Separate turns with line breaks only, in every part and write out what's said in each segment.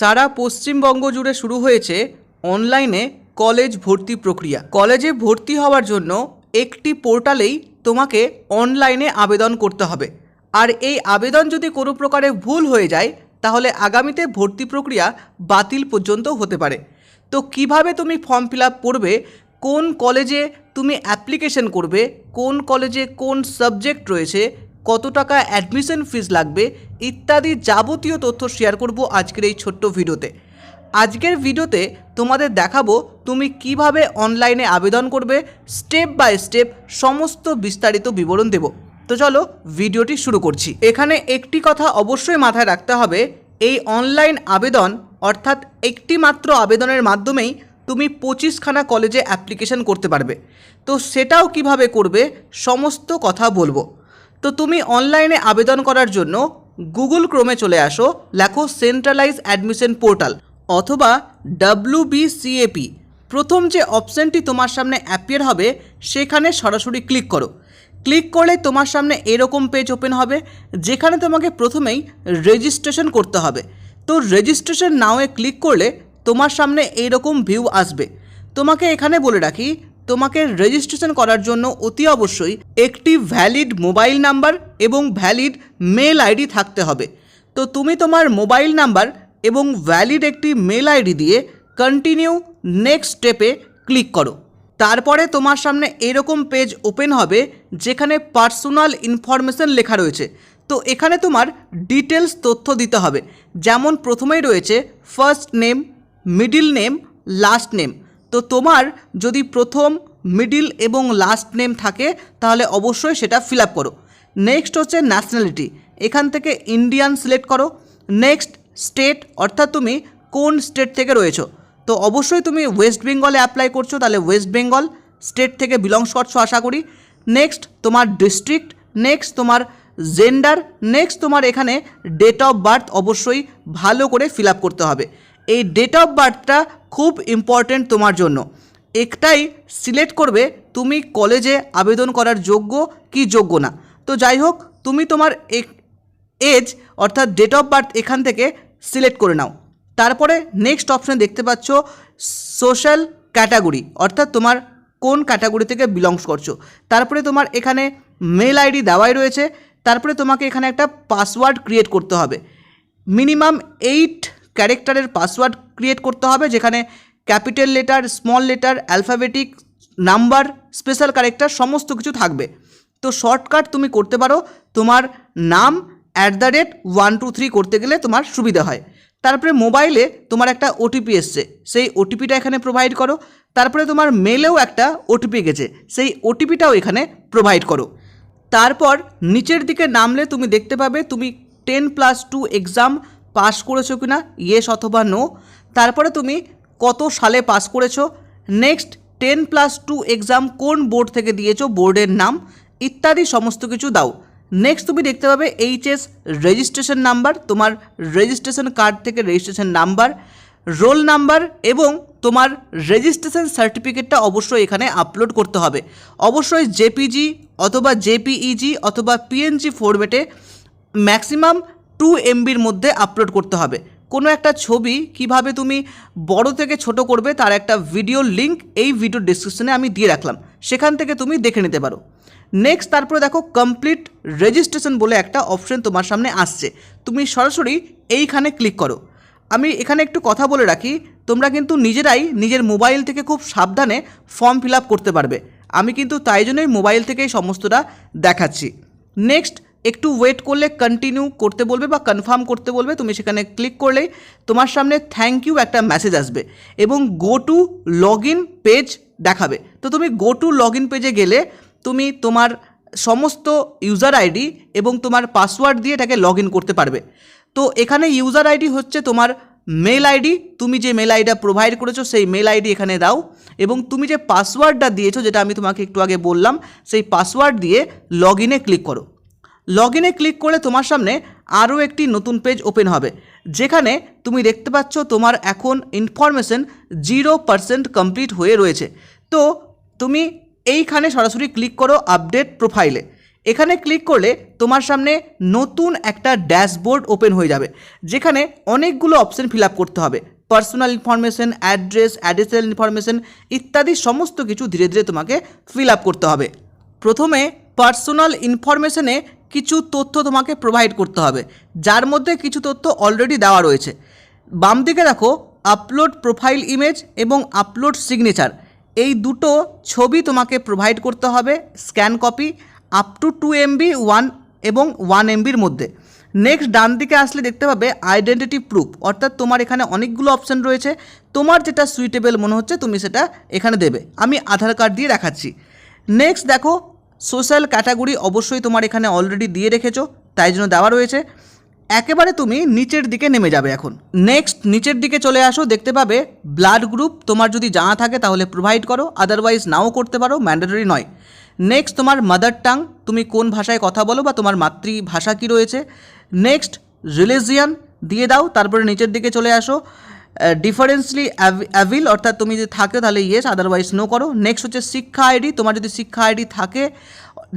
সারা পশ্চিমবঙ্গ জুড়ে শুরু হয়েছে অনলাইনে কলেজ ভর্তি প্রক্রিয়া। কলেজে ভর্তি হওয়ার জন্য একটি পোর্টালেই তোমাকে অনলাইনে আবেদন করতে হবে। আর এই আবেদন যদি কোনো প্রকারে ভুল হয়ে যায়, তাহলে আগামীতে ভর্তি প্রক্রিয়া বাতিল পর্যন্ত হতে পারে। তো কীভাবে তুমি ফর্ম ফিল আপ করবে, কোন কলেজে তুমি অ্যাপ্লিকেশন করবে, কোন কলেজে কোন সাবজেক্ট রয়েছে কত টাকা অ্যাডমিশন ফিস লাগবে, ইত্যাদি যাবতীয় তথ্য শেয়ার করব আজকের এই ছোট্ট ভিডিওতে। আজকের ভিডিওতে তোমাদের দেখাবো তুমি কীভাবে অনলাইনে আবেদন করবে স্টেপ বাই স্টেপ সমস্ত বিস্তারিত বিবরণ দেব। তো চলো ভিডিওটি শুরু করছি। এখানে একটি কথা অবশ্যই মাথায় রাখতে হবে, এই অনলাইন আবেদন, অর্থাৎ একটি মাত্র আবেদনের মাধ্যমেই তুমি পঁচিশখানা কলেজে অ্যাপ্লিকেশন করতে পারবে। তো সেটাও কীভাবে করবে, সমস্ত কথা বলব। তো তুমি অনলাইনে আবেদন করার জন্য গুগল ক্রোমে চলে আসো, লেখো সেন্ট্রালাইজ অ্যাডমিশন পোর্টাল অথবা ডাব্লু প্রথম যে অপশানটি তোমার সামনে অ্যাপিয়ার হবে, সেখানে সরাসরি ক্লিক করো। ক্লিক করলে তোমার সামনে এরকম পেজ ওপেন হবে, যেখানে তোমাকে প্রথমেই রেজিস্ট্রেশন করতে হবে। তো রেজিস্ট্রেশন নাওয়ে ক্লিক করলে তোমার সামনে এইরকম ভিউ আসবে। তোমাকে এখানে বলে রাখি তোমাকে রেজিস্ট্রেশন করার জন্য অতি অবশ্যই একটি ভ্যালিড মোবাইল নাম্বার এবং ভ্যালিড মেল আইডি থাকতে হবে। তো তুমি তোমার মোবাইল নাম্বার এবং ভ্যালিড একটি মেল আইডি দিয়ে কন্টিনিউ নেক্সট স্টেপে ক্লিক করো। তারপরে তোমার সামনে এরকম পেজ ওপেন হবে যেখানে পার্সোনাল ইনফরমেশন লেখা রয়েছে। তো এখানে তোমার ডিটেলস তথ্য দিতে হবে। যেমন প্রথমেই রয়েছে first name middle name last name তো তোমার যদি প্রথম মিডিল এবং লাস্ট নেম থাকে, তাহলে অবশ্যই সেটা ফিল আপ করো। নেক্সট হচ্ছে ন্যাশনালিটি এখান থেকে ইন্ডিয়ান সিলেক্ট করো। নেক্সট স্টেট অর্থাৎ তুমি কোন স্টেট থেকে রয়েছো। তো অবশ্যই তুমি ওয়েস্ট বেঙ্গলে অ্যাপ্লাই করছ, তাহলে ওয়েস্ট বেঙ্গল স্টেট থেকে বিলংস করছ আশা করি। নেক্সট তোমার ডিস্ট্রিক্ট নেক্সট তোমার জেন্ডার নেক্সট তোমার এখানে ডেট অফ বার্থ অবশ্যই ভালো করে ফিল করতে হবে। এই ডেট অফ বার্থটা খুব ইম্পর্ট্যান্ট তোমার জন্য। একটাই সিলেক্ট করবে তুমি কলেজে আবেদন করার যোগ্য কি যোগ্য না। তো যাই হোক, তুমি তোমার এজ অর্থাৎ ডেট অফ বার্থ এখান থেকে সিলেক্ট করে নাও। তারপরে নেক্সট অপশানে দেখতে পাচ্ছ সোশ্যাল ক্যাটাগরি অর্থাৎ তোমার কোন ক্যাটাগরি থেকে বিলংস করছ। তারপরে তোমার এখানে মেল আইডি দেওয়াই রয়েছে। তারপরে তোমাকে এখানে একটা পাসওয়ার্ড ক্রিয়েট করতে হবে। মিনিমাম এইট ক্যারেক্টারের পাসওয়ার্ড ক্রিয়েট করতে হবে, যেখানে capital letter, small letter, alphabetic, number, special character, সমস্ত কিছু থাকবে। তো শর্টকাট তুমি করতে পারো, তোমার নাম at the rate one two three করতে গেলে তোমার সুবিধা হয়। তারপরে মোবাইলে তোমার একটা ওটিপি এসছে, সেই ওটিপিটা এখানে প্রোভাইড করো। তারপরে তোমার মেলেও একটা ওটিপি গেছে, সেই ওটিপিটাও এখানে প্রোভাইড করো। তারপর নিচের দিকে নামলে তুমি দেখতে পাবে, তুমি ten plus two exam pass করেছ কি না ইয়েস অথবা নো তারপরে তুমি কত সালে পাস করেছ? Next ten plus two exam কোন বোর্ড থেকে দিয়েছ? বোর্ডের নাম, ইত্যাদি সমস্ত কিছু দাও। নেক্সট তুমি দেখতে পাবে এইচএস রেজিস্ট্রেশন নাম্বার তোমার রেজিস্ট্রেশন কার্ড থেকে রেজিস্ট্রেশন নাম্বার রোল নাম্বার এবং তোমার রেজিস্ট্রেশন সার্টিফিকেটটা অবশ্যই এখানে আপলোড করতে হবে। অবশ্যই জেপিজি অথবা জেপিইজি অথবা পিএনজি ফরম্যাটে ম্যাক্সিমাম টু এমবির মধ্যে আপলোড করতে হবে। কোনো একটা ছবি কীভাবে তুমি বড় থেকে ছোট করবে তার একটা ভিডিও লিংক এই ভিডিও ডিসক্রিপশনে আমি দিয়ে রাখলাম। সেখান থেকে তুমি দেখে নিতে পারো। নেক্সট তারপরে দেখো কমপ্লিট রেজিস্ট্রেশন বলে একটা অপশন তোমার সামনে আসছে। তুমি সরাসরি এইখানে ক্লিক করো। আমি এখানে একটু কথা বলে রাখি, তোমরা কিন্তু নিজেরাই নিজের মোবাইল থেকে খুব সাবধানে ফর্ম ফিল করতে পারবে। আমি কিন্তু তাই জন্যই মোবাইল থেকেই সমস্তটা দেখাচ্ছি। নেক্সট একটু ওয়েট করলে কন্টিনিউ করতে বলবে বা কনফার্ম করতে বলবে, তুমি সেখানে ক্লিক করলেই তোমার সামনে থ্যাংক ইউ একটা মেসেজ আসবে এবং go to log in page দেখাবে। তো তুমি গো টু লগ ইন পেজে গেলে তুমি তোমার সমস্ত ইউজার আইডি এবং তোমার পাসওয়ার্ড দিয়ে এটাকে লগ ইন করতে পারবে। তো এখানে ইউজার আইডি হচ্ছে তোমার মেল আইডি তুমি যে মেল আইডিটা প্রোভাইড করেছ সেই মেল আইডি এখানে দাও এবং তুমি যে পাসওয়ার্ডটা দিয়েছ, যেটা আমি তোমাকে একটু আগে বললাম, সেই পাসওয়ার্ড দিয়ে লগ ইনে ক্লিক করো। লগ ইনে ক্লিক করলে তোমার সামনে আরও একটি নতুন পেজ ওপেন হবে, যেখানে তুমি দেখতে পাচ্ছ তোমার এখন ইনফরমেশন জিরো পার্সেন্ট কমপ্লিট হয়ে রয়েছে। তো তুমি এইখানে সরাসরি ক্লিক করো আপডেট প্রোফাইলে এখানে ক্লিক করলে তোমার সামনে নতুন একটা ড্যাশবোর্ড ওপেন হয়ে যাবে, যেখানে অনেকগুলো অপশন ফিল আপ করতে হবে। Personal information address additional information ইত্যাদি সমস্ত কিছু ধীরে ধীরে তোমাকে ফিল আপ করতে হবে। প্রথমে পার্সোনাল ইনফরমেশনে কিছু তথ্য তোমাকে প্রোভাইড করতে হবে। যার মধ্যে কিছু তথ্য অলরেডি দেওয়া রয়েছে। বাম দিকে দেখো আপলোড প্রোফাইল ইমেজ এবং আপলোড সিগনেচার এই দুটো ছবি তোমাকে প্রোভাইড করতে হবে scan copy up to two MB one এবং ওয়ান এমবির মধ্যে। নেক্সট ডান দিকে আসলে দেখতে পাবে আইডেন্টিটি প্রুফ অর্থাৎ তোমার এখানে অনেকগুলো অপশন রয়েছে। তোমার যেটা সুইটেবল মনে হচ্ছে, তুমি সেটা এখানে দেবে। আমি আধার কার্ড দিয়ে দেখাচ্ছি। নেক্সট দেখো সোশ্যাল ক্যাটাগরি অবশ্যই তোমার এখানে অলরেডি দিয়ে রেখেছো, তাই জন্য দেওয়া রয়েছে। একেবারে তুমি নিচের দিকে নেমে যাবে এখন। নেক্সট নিচের দিকে চলে আসো, দেখতে পাবে ব্লাড গ্রুপ তোমার যদি জানা থাকে তাহলে প্রোভাইড করো আদারওয়াইজ নাও করতে পারো ম্যান্ডেটরি নয়। নেক্সট তোমার মাদার টাং তুমি কোন ভাষায় কথা বলো বা তোমার মাতৃভাষা কী রয়েছে। নেক্সট রিলিজিয়ান দিয়ে দাও, তারপরে নিচের দিকে চলে আসো। ডিফারেন্সলি অ্যাভিল অর্থাৎ তুমি যদি থাকে তাহলে ইয়েস আদারওয়াইজ নো করো। নেক্সট হচ্ছে শিক্ষা আইডি তোমার যদি শিক্ষা আইডি থাকে,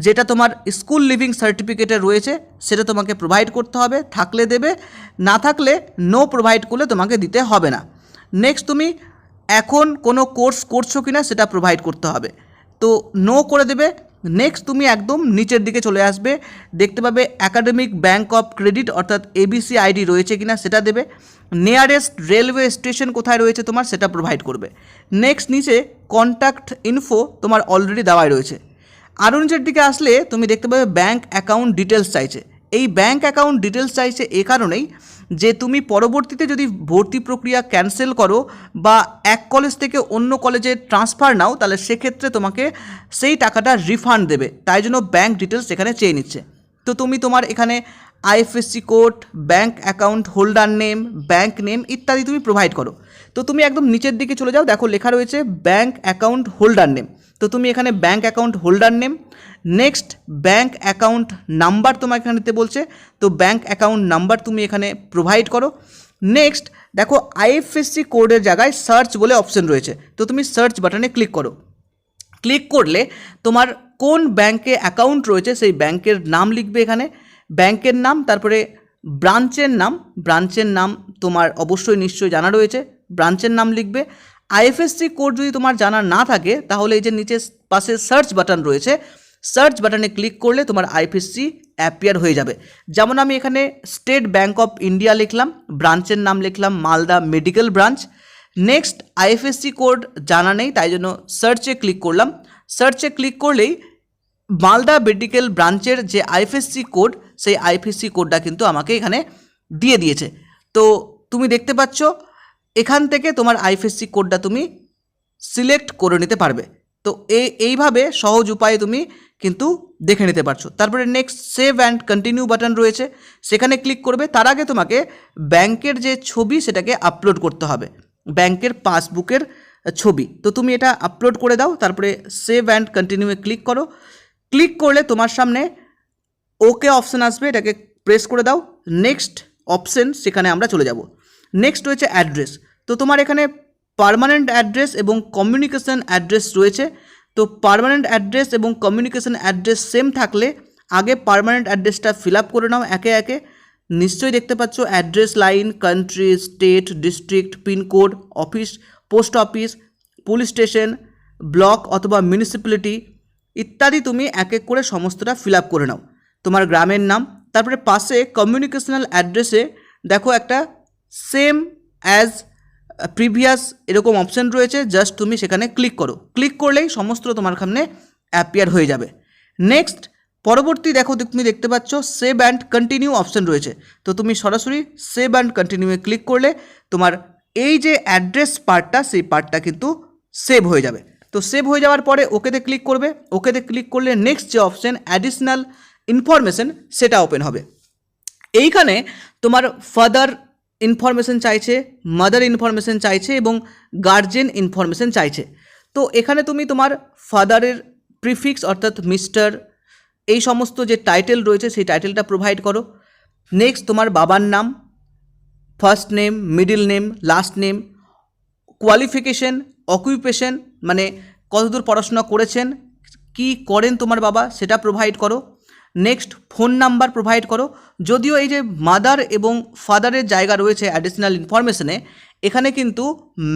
যেটা তোমার স্কুল লিভিং সার্টিফিকেটে রয়েছে, সেটা তোমাকে প্রোভাইড করতে হবে, থাকলে দেবে। না থাকলে নো প্রোভাইড করলে তোমাকে দিতে হবে না। নেক্সট তুমি এখন কোনো কোর্স করছ কি না সেটা প্রোভাইড করতে হবে। তো নো করে দেবে নেক্সট তুমি একদম নিচের দিকে চলে আসবে। দেখতে পাবে একাডেমিক ব্যাঙ্ক অফ ক্রেডিট অর্থাৎ এবিসি আইডি রয়েছে কিনা সেটা দেবে। নিয়ারেস্ট রেলওয়ে স্টেশন কোথায় রয়েছে তোমার সেটা প্রোভাইড করবে। নেক্সট নিচে কন্ট্যাক্ট ইনফো তোমার অলরেডি দেওয়াই রয়েছে। আরও নিচের দিকে আসলে তুমি দেখতে পাবে ব্যাঙ্ক অ্যাকাউন্ট ডিটেলস চাইছে। এই ব্যাঙ্ক অ্যাকাউন্ট ডিটেলস চাইছে এ কারণেই যে তুমি পরবর্তীতে যদি ভর্তি প্রক্রিয়া ক্যান্সেল করো বা এক কলেজ থেকে অন্য কলেজে ট্রান্সফার নাও, তাহলে সেক্ষেত্রে তোমাকে সেই টাকাটা রিফান্ড দেবে। তাই জন্য ব্যাঙ্ক ডিটেলস এখানে চেয়ে নিচ্ছে। তো তুমি তোমার এখানে IFSC code bank account holder name bank name ইত্যাদি তুমি প্রোভাইড করো। তো তুমি একদম নিচের দিকে চলে যাও, দেখো লেখা রয়েছে ব্যাঙ্ক অ্যাকাউন্ট হোল্ডার নেম তো তুমি এখানে bank account holder name next bank account number তোমার এখানে দিতে বলছে। তো ব্যাঙ্ক অ্যাকাউন্ট নাম্বার তুমি এখানে প্রোভাইড করো। নেক্সট, দেখো আইএফএসসি কোডের জায়গায় সার্চ বলে অপশন রয়েছে। তো তুমি সার্চ বাটনে ক্লিক করো। ক্লিক করলে তোমার কোন ব্যাংকে অ্যাকাউন্ট রয়েছে সেই ব্যাংকের নাম লিখবে এখানে। ব্যাংকের নাম, তারপরে ব্রাঞ্চের নাম। ব্রাঞ্চের নাম তোমার অবশ্যই নিশ্চয়ই জানা রয়েছে। ব্রাঞ্চের নাম লিখবে। আইএফএসসি কোড যদি তোমার জানা না থাকে, তাহলে এই যে নিচে পাশে সার্চ বাটন রয়েছে সার্চ বাটনে ক্লিক করলে তোমার আইএফএসসি অ্যাপিয়ার হয়ে যাবে। যেমন আমি এখানে স্টেট ব্যাঙ্ক অফ ইন্ডিয়া লিখলাম, ব্রাঞ্চের নাম লিখলাম, Malda medical branch. Next, IFSC code জানা নেই, তাই জন্য সার্চে ক্লিক করলাম। সার্চে ক্লিক করলেই মালদা মেডিকেল ব্রাঞ্চের যে আইএফএসসি কোড, সেই আইএফএসসি কোডটা কিন্তু আমাকে এখানে দিয়ে দিয়েছে। তো তুমি দেখতে পাচ্ছ, এখান থেকে তোমার আইএফএসসি কোডটা তুমি সিলেক্ট করে নিতে পারবে। তো এই এইভাবে সহজ উপায়ে তুমি কিন্তু দেখে নিতে পারছ। তারপরে next save and continue button রয়েছে। সেখানে ক্লিক করবে, তার আগে তোমাকে ব্যাংকের যে ছবি সেটাকে আপলোড করতে হবে। ব্যাংকের পাসবুকের ছবি। তো তুমি এটা আপলোড করে দাও, তারপরে সেভ অ্যান্ড কন্টিনিউয়ে ক্লিক করো। ক্লিক করলে তোমার সামনে ওকে অপশান আসবে, এটাকে প্রেস করে দাও। নেক্সট অপশন সেখানে আমরা চলে যাব। নেক্সট রয়েছে অ্যাড্রেস তো তোমার এখানে পার্মানেন্ট অ্যাড্রেস এবং কমিউনিকেশন অ্যাড্রেস রয়েছে। তো পার্মানেন্ট অ্যাড্রেস এবং কমিউনিকেশন অ্যাড্রেস সেম থাকলে আগে পারমানেন্ট অ্যাড্রেসটা ফিল আপ করে নাও একে একে। নিশ্চয়ই দেখতে পাচ্ছ address line country state district pincode office post office police station block অথবা মিউনিসিপ্যালিটি ইত্যাদি তুমি এক এক করে সমস্তটা ফিল আপ করে নাও। তোমার গ্রামের নাম, তারপরে পাশে কমিউনিকেশনাল অ্যাড্রেসে দেখো একটা সেম অ্যাজ প্রিভিয়াস এরকম অপশান রয়েছে জাস্ট তুমি সেখানে ক্লিক করো। ক্লিক করলেই সমস্ত তোমার সামনে অ্যাপিয়ার হয়ে যাবে। নেক্সট পরবর্তী দেখো, তুমি দেখতে পাচ্ছ সেভ অ্যান্ড কন্টিনিউ অপশান রয়েছে। তো তুমি সরাসরি সেভ অ্যান্ড কন্টিনিউয়ে ক্লিক করলে তোমার এই যে অ্যাড্রেস পার্টটা সেই পার্টটা কিন্তু সেভ হয়ে যাবে। তো সেভ হয়ে যাওয়ার পরে ওকেতে ক্লিক করবে। ওকেতে ক্লিক করলে নেক্সট যে অপশান অ্যাডিশনাল ইনফরমেশন সেটা ওপেন হবে। এইখানে তোমার ফাদার ইনফরমেশন চাইছে মাদার ইনফরমেশন চাইছে এবং গার্জেন ইনফরমেশন চাইছে। তো এখানে তুমি তোমার ফাদারের প্রিফিক্স অর্থাৎ মিস্টার এই সমস্ত যে টাইটেল রয়েছে সেই টাইটেলটা প্রোভাইড করো। নেক্সট তোমার বাবার নাম first name middle name last name qualification occupation মানে কতদূর পড়াশোনা করেছেন, কি করেন তোমার বাবা সেটা প্রোভাইড করো। নেক্সট ফোন নাম্বার প্রোভাইড করো। যদিও এই যে মাদার এবং ফাদারের জায়গা রয়েছে অ্যাডিশনাল ইনফরমেশনে এখানে কিন্তু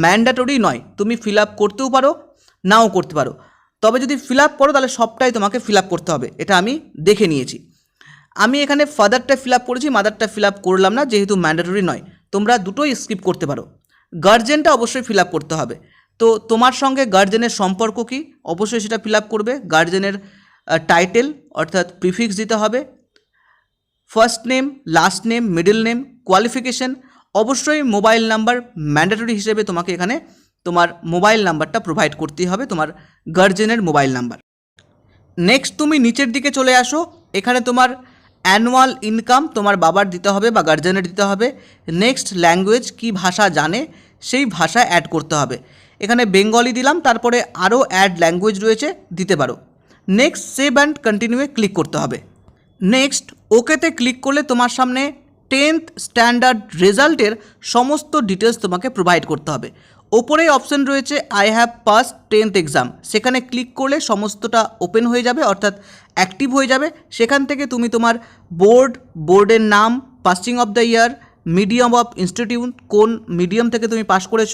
ম্যান্ডাটরি নয়। তুমি ফিল আপ করতেও পারো, নাও করতে পারো। তবে যদি ফিল আপ করো, তাহলে সবটাই তোমাকে ফিল আপ করতে হবে। এটা আমি দেখে নিয়েছি। আমি এখানে ফাদারটা ফিল আপ করেছি মাদারটা ফিল আপ করলাম না, যেহেতু ম্যান্ডেটরি নয়। তোমরা দুটোই স্কিপ করতে পারো। গার্জেনটা অবশ্যই ফিল আপ করতে হবে। তো তোমার সঙ্গে গার্জেনের সম্পর্ক কি? অবশ্যই সেটা ফিল আপ করবে। গার্জেনের টাইটেল অর্থাৎ প্রিফিক্স দিতে হবে। First name last name middle name qualification অবশ্যই মোবাইল নাম্বার ম্যান্ডেটরি হিসেবে তোমাকে এখানে তোমার মোবাইল নাম্বারটা প্রোভাইড করতেই হবে, তোমার গার্জেনের মোবাইল নাম্বার নেক্সট তুমি নিচের দিকে চলে আসো, এখানে তোমার অ্যানুয়াল ইনকাম তোমার বাবার দিতে হবে বা গার্জেনের দিতে হবে। নেক্সট ল্যাঙ্গুয়েজ কি ভাষা জানে, সেই ভাষা অ্যাড করতে হবে। এখানে বেঙ্গলি দিলাম, তারপরে আরও অ্যাড ল্যাঙ্গুয়েজ রয়েছে, দিতে পারো। নেক্সট সেভ অ্যান্ড কন্টিনিউয়ে ক্লিক করতে হবে। নেক্সট ওকেতে ক্লিক করলে তোমার সামনে টেন্থ স্ট্যান্ডার্ড রেজাল্টের সমস্ত ডিটেলস তোমাকে প্রোভাইড করতে হবে। ওপরেই অপশন রয়েছে I have pass tenth exam সেখানে ক্লিক করলে সমস্তটা ওপেন হয়ে যাবে, অর্থাৎ অ্যাক্টিভ হয়ে যাবে। সেখান থেকে তুমি তোমার বোর্ড বোর্ডের নাম passing of the year medium of institute কোন মিডিয়াম থেকে তুমি পাস করেছ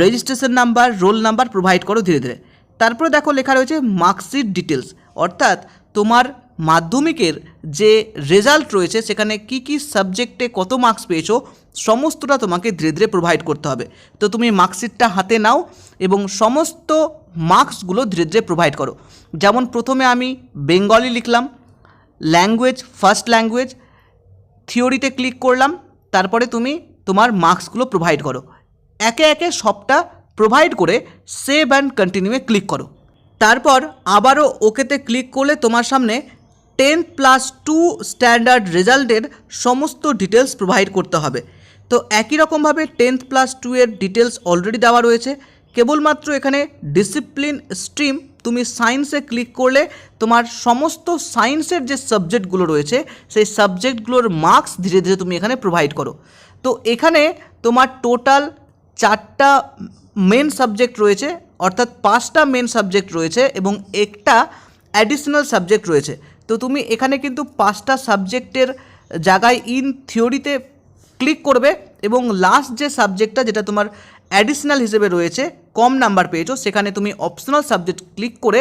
registration number roll number provide করো ধীরে ধীরে। তারপরে দেখো লেখা রয়েছে মার্কশিট ডিটেলস অর্থাৎ তোমার মাধ্যমিকের যে রেজাল্ট রয়েছে, সেখানে কি কি সাবজেক্টে কত মার্কস পেয়েছ, সমস্তটা তোমাকে ধীরে ধীরে প্রোভাইড করতে হবে। তো তুমি মার্কশিটটা হাতে নাও এবং সমস্ত মার্কসগুলো ধীরে ধীরে প্রোভাইড করো। যেমন প্রথমে আমি বেঙ্গলি লিখলাম ল্যাঙ্গুয়েজ ফার্স্ট ল্যাঙ্গুয়েজ থিওরিতে ক্লিক করলাম, তারপরে তুমি তোমার মার্কসগুলো প্রোভাইড করো। একে একে সবটা প্রোভাইড করে সেভ অ্যান্ড কন্টিনিউয়ে ক্লিক করো। তারপর আবারও ওকেতে ক্লিক করলে তোমার সামনে টেন্থ প্লাস টু স্ট্যান্ডার্ড রেজাল্টের সমস্ত ডিটেলস প্রোভাইড করতে হবে। তো একই রকমভাবে টেন্থ প্লাস টু এর ডিটেলস অলরেডি দেওয়া রয়েছে। কেবলমাত্র এখানে ডিসিপ্লিন স্ট্রিম তুমি সায়েন্সে ক্লিক করলে তোমার সমস্ত সায়েন্সের যে সাবজেক্টগুলো রয়েছে, সেই সাবজেক্টগুলোর মার্কস ধীরে ধীরে তুমি এখানে প্রোভাইড করো। তো এখানে তোমার টোটাল চারটা মেন সাবজেক্ট রয়েছে, অর্থাৎ পাঁচটা মেন সাবজেক্ট রয়েছে এবং একটা অ্যাডিশনাল সাবজেক্ট রয়েছে। তো তুমি এখানে কিন্তু পাঁচটা সাবজেক্টের জায়গায় ইন থিওরিতে ক্লিক করবে এবং লাস্ট যে সাবজেক্টটা যেটা তোমার অ্যাডিশনাল হিসেবে রয়েছে, কম নাম্বার পেয়েছ, সেখানে তুমি অপশনাল সাবজেক্ট ক্লিক করে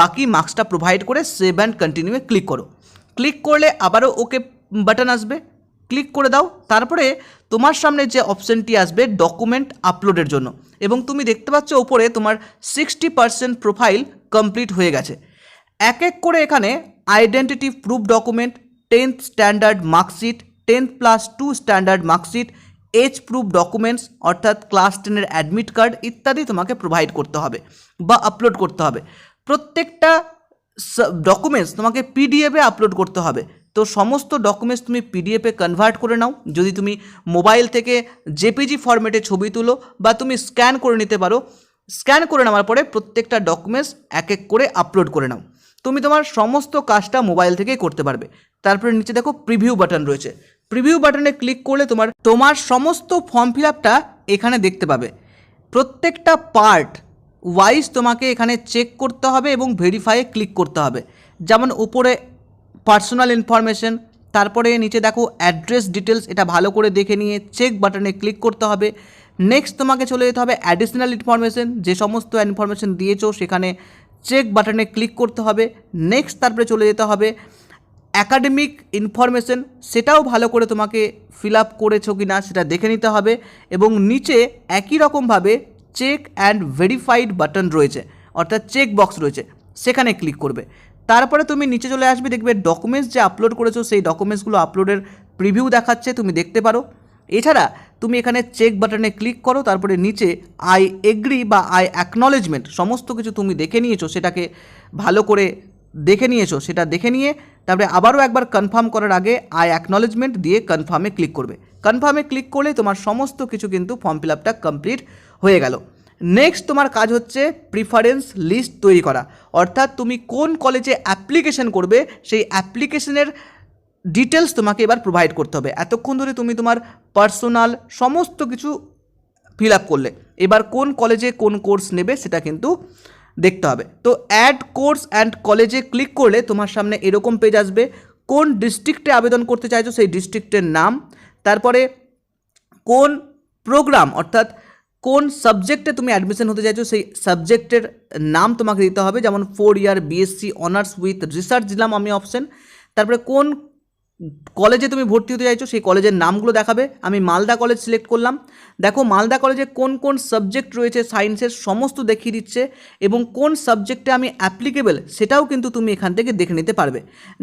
বাকি মার্কসটা প্রোভাইড করে সেভ অ্যান্ড কন্টিনিউয়ে ক্লিক করো। ক্লিক করলে আবারও ওকে বাটন আসবে। ক্লিক করে দাও, তারপরে তোমার সামনে যে অপশানটি আসবে ডকুমেন্ট আপলোডের জন্য। এবং তুমি দেখতে পাচ্ছ ওপরে তোমার সিক্সটি পার্সেন্ট প্রোফাইল কমপ্লিট হয়ে গেছে। এক এক করে এখানে identity proof document tenth standard marksheet tenth plus two standard marksheet age proof documents অর্থাৎ ক্লাস টেনের অ্যাডমিট কার্ড ইত্যাদি তোমাকে প্রোভাইড করতে হবে বা আপলোড করতে হবে। প্রত্যেকটা ডকুমেন্টস তোমাকে পিডিএফে আপলোড করতে হবে। তো সমস্ত ডকুমেন্টস তুমি পিডিএফে কনভার্ট করে নাও। যদি তুমি মোবাইল থেকে জেপিজি ফরম্যাটে ছবি তুলো বা তুমি স্ক্যান করে নিতে পারো স্ক্যান করে নেওয়ার পরে প্রত্যেকটা ডকুমেন্টস এক এক করে আপলোড করে নাও। তুমি তোমার সমস্ত কাজটা মোবাইল থেকেই করতে পারবে। তারপরে নিচে দেখো প্রিভিউ বাটন রয়েছে। প্রিভিউ বাটনে ক্লিক করলে তোমার তোমার সমস্ত ফর্ম ফিল আপটা এখানে দেখতে পাবে। প্রত্যেকটা পার্ট ওয়াইজ তোমাকে এখানে চেক করতে হবে এবং ভেরিফাইয়ে ক্লিক করতে হবে। যেমন উপরে পার্সোনাল ইনফরমেশন তারপরে নিচে দেখো অ্যাড্রেস ডিটেলস এটা ভালো করে দেখে নিয়ে চেক বাটনে ক্লিক করতে হবে। নেক্সট তোমাকে চলে যেতে হবে অ্যাডিশনাল ইনফরমেশন যে সমস্ত ইনফরমেশন দিয়েছ সেখানে চেক বাটনে ক্লিক করতে হবে। নেক্সট তারপরে চলে যেতে হবে অ্যাকাডেমিক ইনফরমেশন সেটাও ভালো করে তোমাকে ফিল আপ করেছ কি না সেটা দেখে নিতে হবে এবং নিচে একই রকমভাবে চেক অ্যান্ড ভেরিফাইড বাটন রয়েছে, অর্থাৎ চেক বক্স রয়েছে, সেখানে ক্লিক করবে। তারপরে তুমি নিচে চলে আসবে, দেখবে ডকুমেন্টস যে আপলোড করেছ, সেই ডকুমেন্টসগুলো আপলোডের প্রিভিউ দেখাচ্ছে, তুমি দেখতে পারো। এছাড়া তুমি এখানে চেক বাটনে ক্লিক করো, তারপরে নিচে আই এগ্রি বা আই অ্যাকনলেজমেন্ট সমস্ত কিছু তুমি দেখে নিয়েছো, সেটাকে ভালো করে দেখে নিয়েছো, সেটা দেখে নিয়ে তারপরে আবারও একবার কনফার্ম করার আগে আই অ্যাকনলেজমেন্ট দিয়ে কনফার্মে ক্লিক করবে। কনফার্মে ক্লিক করলে তোমার সমস্ত কিছু কিন্তু ফর্ম ফিল আপটা কমপ্লিট হয়ে গেল। নেক্সট তোমার কাজ হচ্ছে প্রিফারেন্স লিস্ট তৈরি করা। অর্থাৎ তুমি কোন কলেজে অ্যাপ্লিকেশন করবে, সেই অ্যাপ্লিকেশনের ডিটেলস তোমাকে এবার প্রোভাইড করতে হবে। এতক্ষণ ধরে তুমি তোমার পার্সোনাল সমস্ত কিছু ফিল আপ করলে। এবার কোন কলেজে কোন কোর্স নেবে সেটা কিন্তু দেখতে হবে। তো অ্যাড কোর্স অ্যান্ড কলেজে ক্লিক করলে তোমার সামনে এরকম পেজ আসবে, কোন ডিস্ট্রিক্টে আবেদন করতে চাইছো সেই ডিস্ট্রিক্টের নাম, তারপরে কোন প্রোগ্রাম অর্থাৎ কোন সাবজেক্টে তুমি অ্যাডমিশন হতে চাইছো, সেই সাবজেক্টের নাম তোমাকে দিতে হবে। যেমন four year BSc honours with research দিলাম আমি অপশন তারপরে কোন কলেজে তুমি ভর্তি হতে চাইছো, সেই কলেজের নামগুলো দেখাবে। আমি মালদা কলেজ সিলেক্ট করলাম। দেখো, মালদা কলেজে কোন কোন সাবজেক্ট রয়েছে সায়েন্সের সমস্ত দেখিয়ে দিচ্ছে এবং কোন সাবজেক্টে আমি অ্যাপ্লিকেবেল সেটাও কিন্তু তুমি এখান থেকে দেখে নিতে পারবে।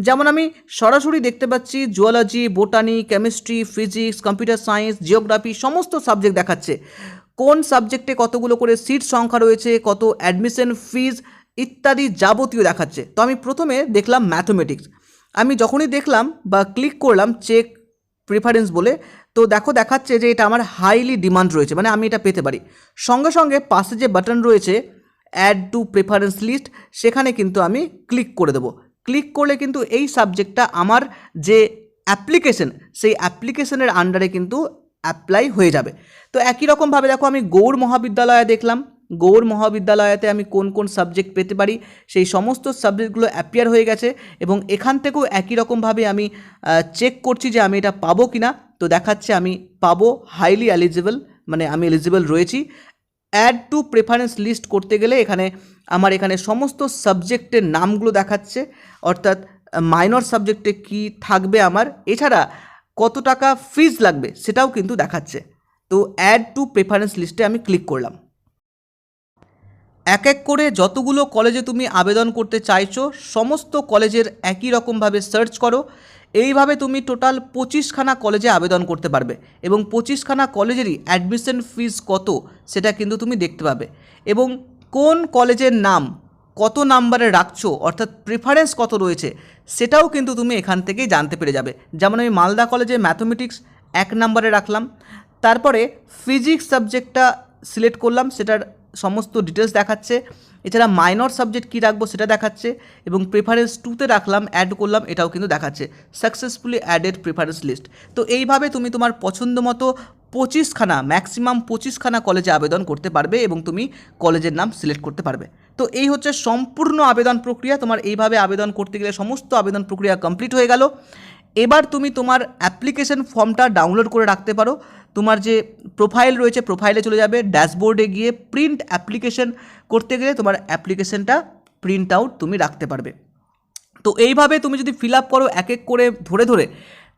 যেমন আমি সরাসরি দেখতে পাচ্ছি zoology botany chemistry physics computer science geography সমস্ত সাবজেক্ট দেখাচ্ছে। কোন সাবজেক্টে কতগুলো করে সিট সংখ্যা রয়েছে, কত অ্যাডমিশন ফিজ ইত্যাদি যাবতীয় দেখাচ্ছে। তো আমি প্রথমে দেখলাম ম্যাথমেটিক্স আমি যখনই দেখলাম বা ক্লিক করলাম চেক প্রেফারেন্স বলে, তো দেখো দেখাচ্ছে যে এটা আমার হাইলি ডিমান্ড রয়েছে মানে আমি এটা পেতে পারি। সঙ্গে সঙ্গে পাশে যে বাটন রয়েছে অ্যাড টু প্রেফারেন্স লিস্ট সেখানে কিন্তু আমি ক্লিক করে দেবো। ক্লিক করলে কিন্তু এই সাবজেক্টটা আমার যে অ্যাপ্লিকেশন সেই অ্যাপ্লিকেশনের আন্ডারে কিন্তু অ্যাপ্লাই হয়ে যাবে। তো একই রকমভাবে দেখো আমি গৌড় মহাবিদ্যালয়ে দেখলাম। গৌড় মহাবিদ্যালয়তে আমি কোন কোন সাবজেক্ট পেতে পারি, সেই সমস্ত সাবজেক্টগুলো অ্যাপিয়ার হয়ে গেছে এবং এখান থেকেও একই রকমভাবে আমি চেক করছি যে আমি এটা পাবো কি না তো দেখাচ্ছে আমি পাবো হাইলি এলিজিবল মানে আমি এলিজিবল রয়েছি। অ্যাড টু প্রেফারেন্স লিস্ট করতে গেলে এখানে আমার এখানে সমস্ত সাবজেক্টের নামগুলো দেখাচ্ছে। অর্থাৎ মাইনর সাবজেক্টে কি থাকবে আমার? এছাড়া কত টাকা ফিজ লাগবে সেটাও কিন্তু দেখাচ্ছে। তো অ্যাড টু প্রেফারেন্স লিস্টে আমি ক্লিক করলাম। এক এক করে যতগুলো কলেজে তুমি আবেদন করতে চাইছো, সমস্ত কলেজের একই রকমভাবে সার্চ করো। এইভাবে তুমি টোটাল পঁচিশখানা কলেজে আবেদন করতে পারবে এবং পঁচিশখানা কলেজেরই অ্যাডমিশন ফিজ কত সেটা কিন্তু তুমি দেখতে পাবে। এবং কোন কলেজের নাম কত নাম্বারে রাখছো, অর্থাৎ প্রেফারেন্স কত রয়েছে, সেটাও কিন্তু তুমি এখান থেকেই জানতে পেরে যাবে। যেমন আমি মালদা কলেজে ম্যাথমেটিক্স এক নাম্বারে রাখলাম, তারপরে ফিজিক্স সাবজেক্টটা সিলেক্ট করলাম, সেটার সমস্ত ডিটেলস দেখাচ্ছে, এছাড়া মাইনর সাবজেক্ট কী রাখব সেটা দেখাচ্ছে, এবং প্রেফারেন্স টুতে রাখলাম অ্যাড করলাম, এটাও কিন্তু দেখাচ্ছে সাকসেসফুলি অ্যাডেড প্রেফারেন্স লিস্ট তো এইভাবে তুমি তোমার পছন্দ মতো পঁচিশখানা ম্যাক্সিমাম পঁচিশখানা কলেজে আবেদন করতে পারবে এবং তুমি কলেজের নাম সিলেক্ট করতে পারবে। তো এই হচ্ছে সম্পূর্ণ আবেদন প্রক্রিয়া। তোমার এইভাবে আবেদন করতে গেলে সমস্ত আবেদন প্রক্রিয়া কমপ্লিট হয়ে গেল। এবার তুমি তোমার অ্যাপ্লিকেশন ফর্মটা ডাউনলোড করে রাখতে পারো। তোমার যে প্রোফাইল রয়েছে প্রোফাইলে চলে যাবে। ড্যাশবোর্ডে গিয়ে প্রিন্ট অ্যাপ্লিকেশন করতে গেলে তোমার অ্যাপ্লিকেশনটা প্রিন্ট আউট তুমি রাখতে পারবে। তো এইভাবে তুমি যদি ফিল আপ করো, এক এক করে ধরে ধরে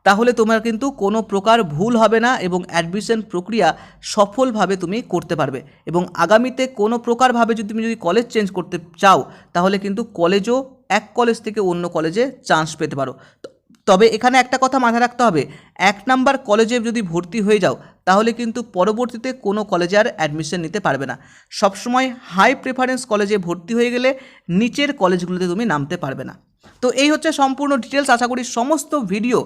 তাহলে তোমার কিন্তু কোনো প্রকার ভুল হবে না এবং অ্যাডমিশন প্রক্রিয়া সফলভাবে তুমি করতে পারবে। এবং আগামীতে কোনো প্রকারভাবে যদি তুমি যদি কলেজ চেঞ্জ করতে চাও, তাহলে কিন্তু কলেজও এক কলেজ থেকে অন্য কলেজে চান্স পেতে পারো। তবে এখানে একটা কথা মাথায় রাখতে হবে, এক নাম্বার কলেজে যদি ভর্তি হয়ে যাও, তাহলে কিন্তু পরবর্তীতে কোনো কলেজে আর অ্যাডমিশন নিতে পারবে না। সবসময় হাই প্রেফারেন্স কলেজে ভর্তি হয়ে গেলে নিচের কলেজগুলোতে তুমি নামতে পারবে না। তো এই হচ্ছে সম্পূর্ণ ডিটেলস আশা করি সমস্ত ভিডিও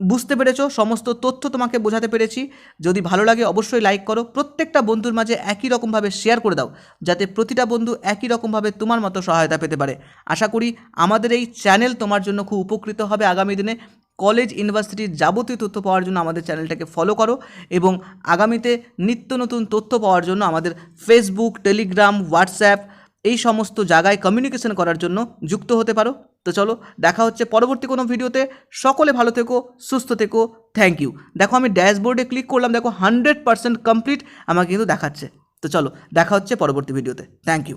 বুঝতে পেরেছ, সমস্ত তথ্য তোমাকে বোঝাতে পেরেছি। যদি ভালো লাগে অবশ্যই লাইক করো। প্রত্যেকটা বন্ধুর মাঝে একই রকমভাবে শেয়ার করে দাও, যাতে প্রতিটা বন্ধু একই রকমভাবে তোমার মতো সহায়তা পেতে পারে। আশা করি আমাদের এই চ্যানেল তোমার জন্য খুব উপকৃত হবে আগামী দিনে। কলেজ ইউনিভার্সিটির যাবতীয় তথ্য পাওয়ার জন্য আমাদের চ্যানেলটাকে ফলো করো এবং আগামীতে নিত্য নতুন তথ্য পাওয়ার জন্য আমাদের ফেসবুক টেলিগ্রাম হোয়াটসঅ্যাপ এই সমস্ত জায়গায় কমিউনিকেশন করার জন্য যুক্ত হতে পারো। তো চলো, দেখা হচ্ছে পরবর্তী কোনো ভিডিওতে। সকলে ভালো থেকো, সুস্থ থেকো থ্যাংক ইউ দেখো, আমি ড্যাশবোর্ডে ক্লিক করলাম, দেখো হান্ড্রেড পার্সেন্ট কমপ্লিট আমাকে কিন্তু দেখাচ্ছে। তো চলো, দেখা হচ্ছে পরবর্তী ভিডিওতে। Thank you